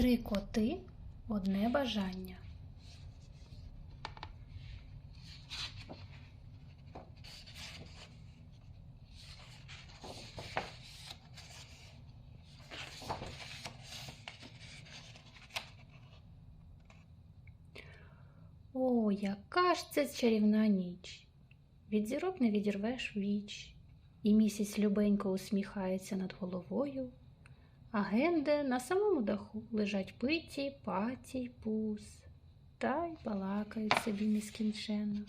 Три коти одне бажання. О, яка ж це чарівна ніч! Від зірок не відірвеш віч, і місяць любенько усміхається над головою, а генде на самому даху лежать питі, паті й пус, та й балакають собі нескінченно.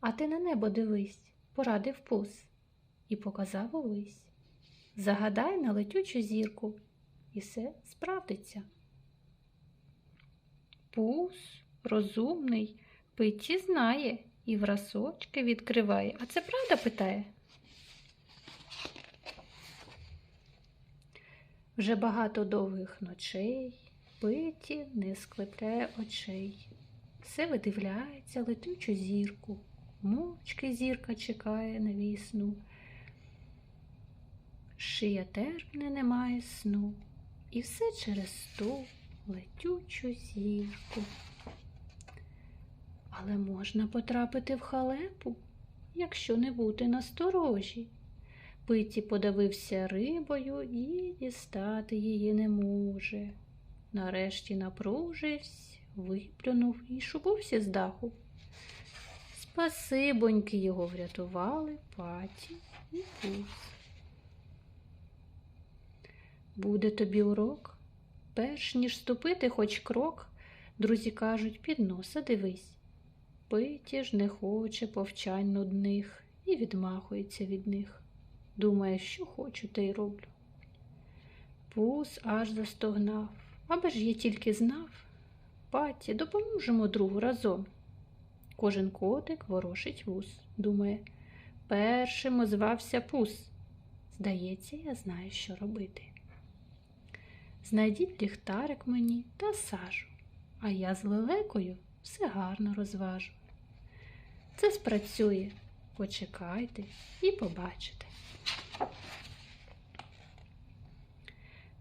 А ти на небо дивись, порадив пус, і показав увесь. Загадай на летючу зірку, і все справдиться. Пус розумний, питі знає і врасочки відкриває. А це правда питає? Вже багато довгих ночей питі не склепляє очей. Все видивляється летючу зірку. Мовчки зірка чекає на вісну. Шия терпне немає сну. І все через ту летючу зірку. Але можна потрапити в халепу, якщо не бути насторожі. Питі подавився рибою і дістати її не може. Нарешті напружився, виплюнув і шубився з даху. Спасибоньки його врятували паті і пус. Буде тобі урок, перш ніж ступити хоч крок, друзі кажуть, під носа дивись. Питі ж не хоче повчань нудних і відмахується від них. Думає, що хочу, те й роблю. Пус аж застогнав, аби ж я тільки знав. Паті, допоможемо другу разом. Кожен котик ворошить вус, думає, першим озвався пус. Здається, я знаю, що робити. Знайдіть ліхтарик мені та сажу, а я з лелекою все гарно розважу. Це спрацює, почекайте і побачите.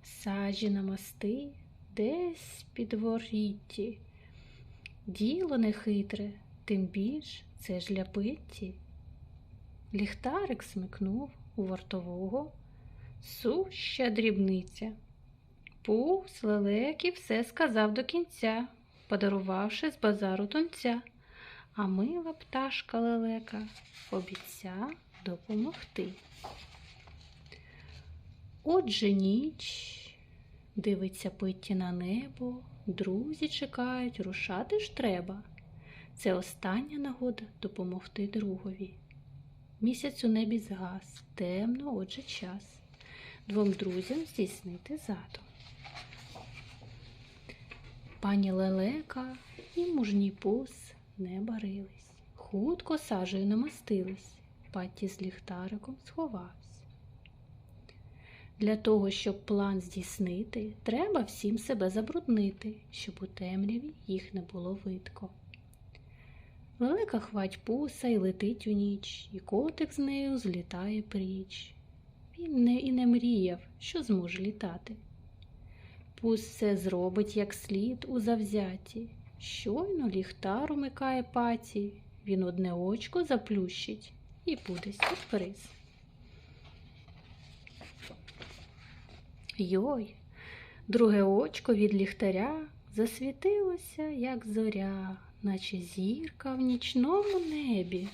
Сажі на мости десь під ворітті. Діло нехитре, тим більш це ж для. Ліхтарик смикнув у вартового, суща дрібниця. Пух лелеки все сказав до кінця, подарувавши з базару тонця, а мила пташка лелека обіця допомогти. Отже ніч дивиться питті на небо, друзі чекають, рушати ж треба. Це остання нагода допомогти другові. Місяць у небі згас, темно, отже час. Двом друзям здійснити задум. Пані Лелека і мужній пус не барились, хутко сажею намастились, патті з ліхтариком сховався. Для того, щоб план здійснити, треба всім себе забруднити, щоб у темряві їх не було видко. Велика хвать пуса й летить у ніч, і котик з нею злітає пріч. Він не і не мріяв, що зможе літати. Пус все зробить як слід у завзяті. Щойно ліхтар умикає паті, він одне очко заплющить і буде сюрприз. Йой, друге очко від ліхтаря засвітилося, як зоря, наче зірка в нічному небі.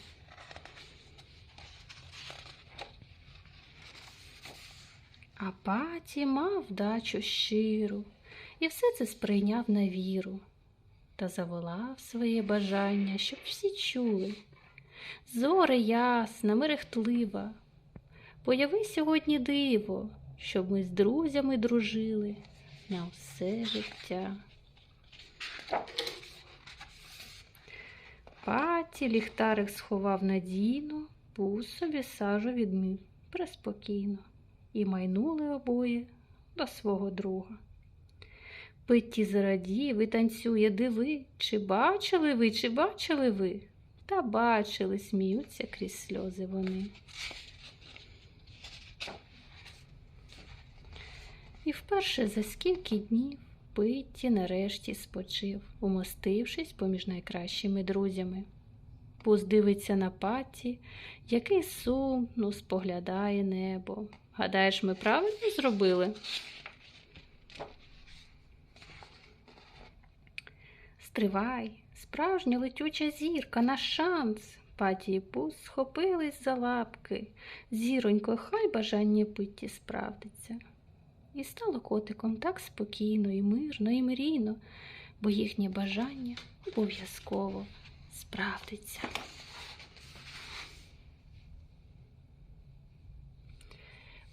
А паті мав вдачу щиру і все це сприйняв на віру та заволав своє бажання, щоб всі чули. Зоре ясна, мерехтлива, появи сьогодні диво, щоб ми з друзями дружили на все життя. Паті ліхтарик сховав надійно, пус собі сажу відмив преспокійно і майнули обоє до свого друга. Питті зрадів і танцює, диви, чи бачили ви, чи бачили ви? Та бачили, сміються крізь сльози вони. І вперше за скільки днів Питті нарешті спочив, умостившись поміж найкращими друзями. Пус дивиться на паті, який сумно споглядає небо. Гадаєш, ми правильно зробили? Стривай, справжня летюча зірка, наш шанс. Паті і пус схопились за лапки. Зіронько, хай бажання питті справдиться. І стало котиком так спокійно і мирно, і мрійно, бо їхнє бажання обов'язково справдиться.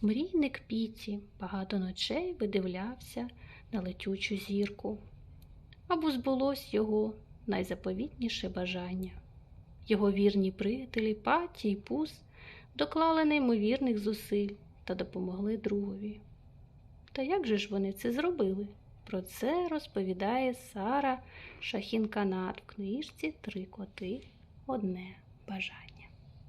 Мрійник Піті багато ночей видивлявся на летючу зірку, або збулось його найзаповітніше бажання. Його вірні приятелі Паті і Пус доклали неймовірних зусиль та допомогли другові. Та як же ж вони це зробили? Про це розповідає Сара Шахінканат в книжці Три коти одне бажання.